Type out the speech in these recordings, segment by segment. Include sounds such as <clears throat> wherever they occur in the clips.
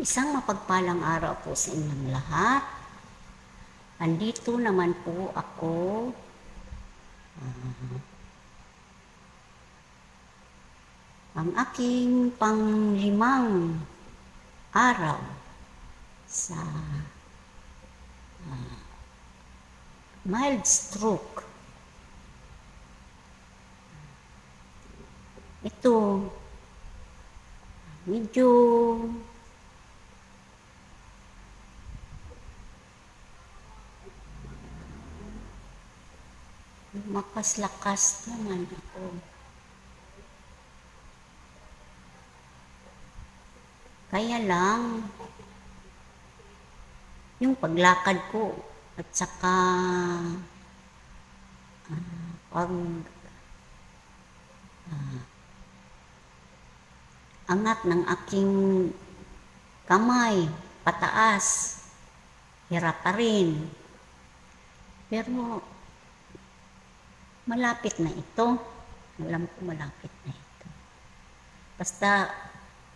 Isang mapagpalang araw po sa inyong lahat. Andito naman po ako. ah, ang aking panglimang araw sa ah, mild stroke. Ito, medyo Makas-lakas naman ako. Kaya lang, yung paglakad ko at saka ah, pag ah, angat ng aking kamay pataas, hirap pa rin. Pero malapit na ito. Alam ko malapit na ito. Basta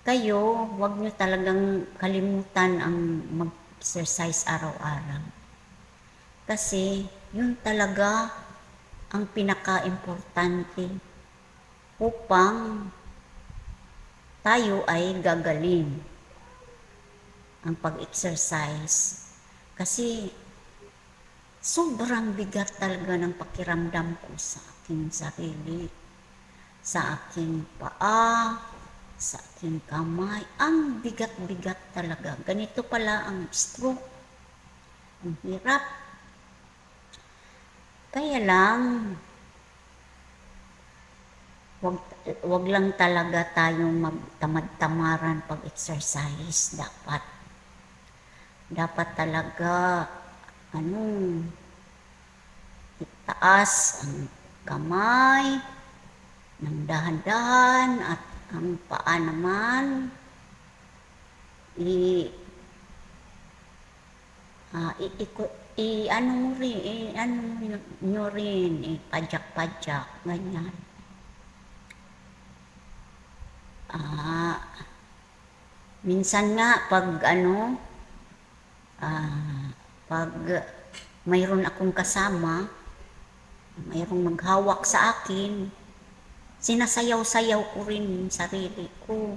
kayo, huwag nyo talagang kalimutan ang mag-exercise araw-araw. Kasi yun talaga ang pinaka-importante upang tayo ay gagaling ang pag-exercise. Kasi sobrang bigat talaga ng pakiramdam ko sa aking sarili, sa aking paa, sa aking kamay. Ang bigat-bigat talaga. Ganito pala ang stroke. Ang hirap. Kaya lang, wag, wag lang talaga tayong magtamad-tamaran pag-exercise. Dapat. Dapat talaga ano, itaas ang kamay ng dahan-dahan at ang paa naman. I uh, i, i, i ano mo rin i, ano nyo rin i padyak-padyak ganyan. Ah minsan nga pag ano ah pag mayroon akong kasama, mayroong maghawak sa akin, sinasayaw-sayaw ko rin yung sarili ko.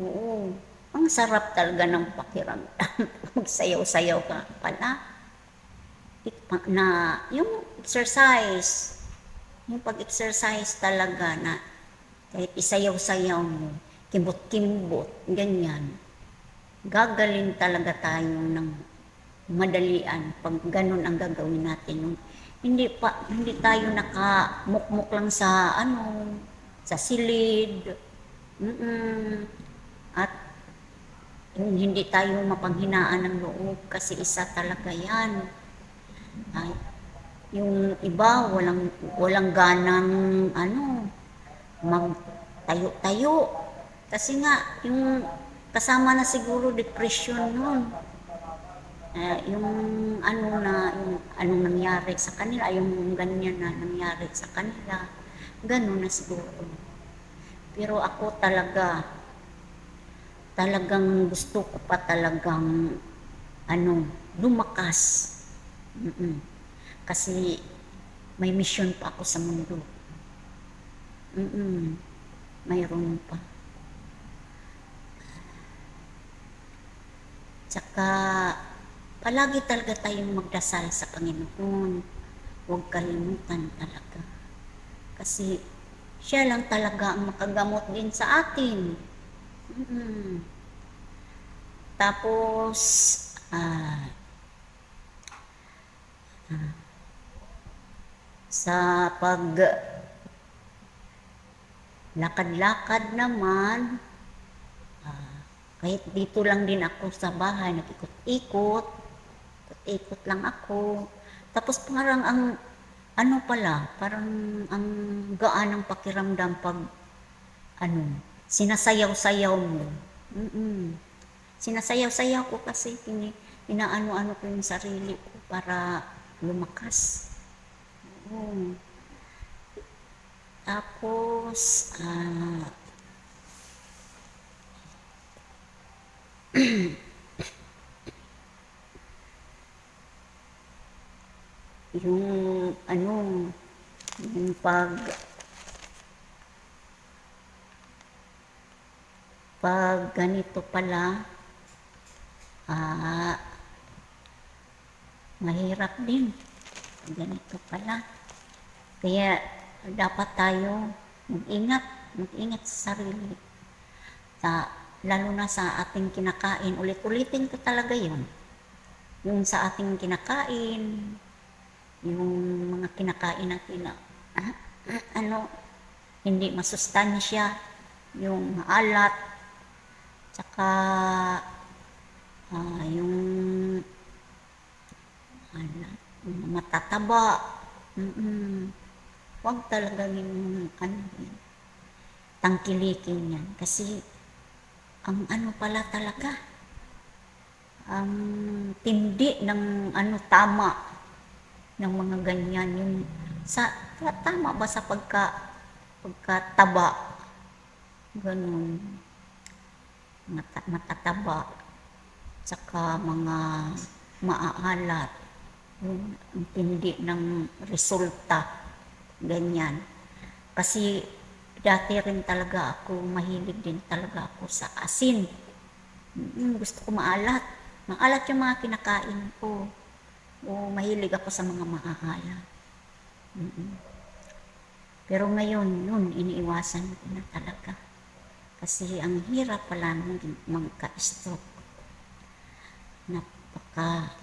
Oo, ang sarap talaga ng pakiramdam. <laughs> Magsayaw-sayaw ka pala. Na, yung exercise, yung pag-exercise talaga na kahit isayaw-sayaw mo, kimbot-kimbot, ganyan gagaling talaga tayo ng madalian pag ganun ang gagawin natin. Yung hindi pa hindi tayo nakamukmuk lang sa ano sa silid. Mm-mm. At hindi tayo mapanghinaan ng loob kasi isa talaga 'yan. Ay, yung iba walang walang ganang ano magtayo-tayo kasi nga yung kasama na siguro depression noon. Uh, yung ano na, yung anong nangyari sa kanila, yung ganyan na nangyari sa kanila, gano'n na siguro. Pero ako talaga, talagang gusto ko pa talagang, ano, lumakas. Mm-mm. Kasi may mission pa ako sa mundo. Mm-mm. Mayroon pa. Tsaka, palagi talaga tayong magdasal sa Panginoon. Huwag kalimutan talaga. Kasi, siya lang talaga ang makagamot din sa atin. Mm-hmm. Tapos, ah, ah, sa pag lakad-lakad naman, kahit dito lang din ako sa bahay, nag-ikot-ikot, ikot lang ako. Tapos parang ang, ano pala, parang ang gaan ng pakiramdam pag, ano, sinasayaw-sayaw mo. Mm-mm. Sinasayaw-sayaw ko kasi pini, pinaano-ano ko yung sarili ko para lumakas. Oo. Tapos, ah, <clears throat> yung ano, yung pag pag ganito pala, ah, mahirap din. Ganito pala. Kaya dapat tayo mag-ingat, mag-ingat sa sarili. Sa, lalo na sa ating kinakain, ulit-ulitin ko talaga yun. Yung sa ating kinakain, yung mga kinakain natin na, ah, ah, ano, hindi masustansya, yung maalat, tsaka ah, yung alat, yung matataba, mm Huwag talaga yung ano, tangkilikin yan. Kasi, ang ano pala talaga, ang tindi ng ano tama ng mga ganyan. Yung sa tama ba sa pagka pagkataba? Ganun. Mata, matataba. Saka mga maaalat yung ang tindi ng resulta. Ganyan. Kasi dati rin talaga ako mahilig din talaga ako sa asin. Mm, gusto ko maalat. Maalat yung mga kinakain ko o mahilig ako sa mga maaalat Mm-mm. pero ngayon yun iniiwasan ko na talaga. Kasi ang hirap pala nung magka-stroke. Napaka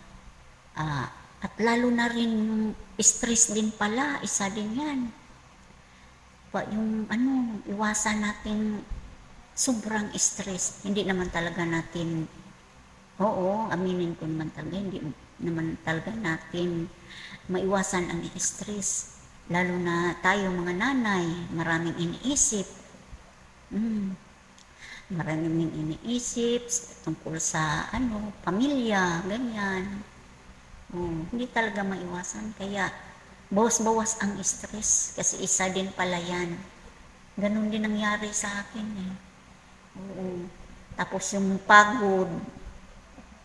ah, at lalo na rin yung stress din pala isa din yan. Pa yung ano iwasan natin sobrang stress. Hindi naman talaga natin oo aminin ko naman talaga hindi naman talaga natin maiwasan ang stress. Lalo na tayo mga nanay maraming iniisip. Mm, maraming iniisip tungkol sa ano pamilya ganyan. Oh, hindi talaga maiwasan. Kaya bawas-bawas ang stress kasi isa din pala yan. Ganun din nangyari sa akin eh. Oo. Tapos yung pagod,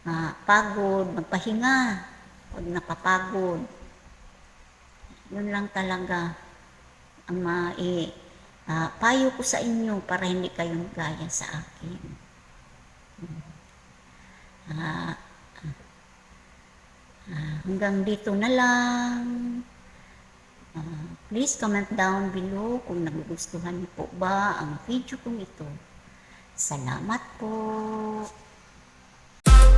ah, pagod, magpahinga, pag napapagod. Yun lang talaga ang mai ah, payo ko sa inyo para hindi kayo gaya sa akin. Ah, ah, hanggang dito na lang. Ah, please comment down below kung nagugustuhan niyo po ba ang video kong ito. Salamat po.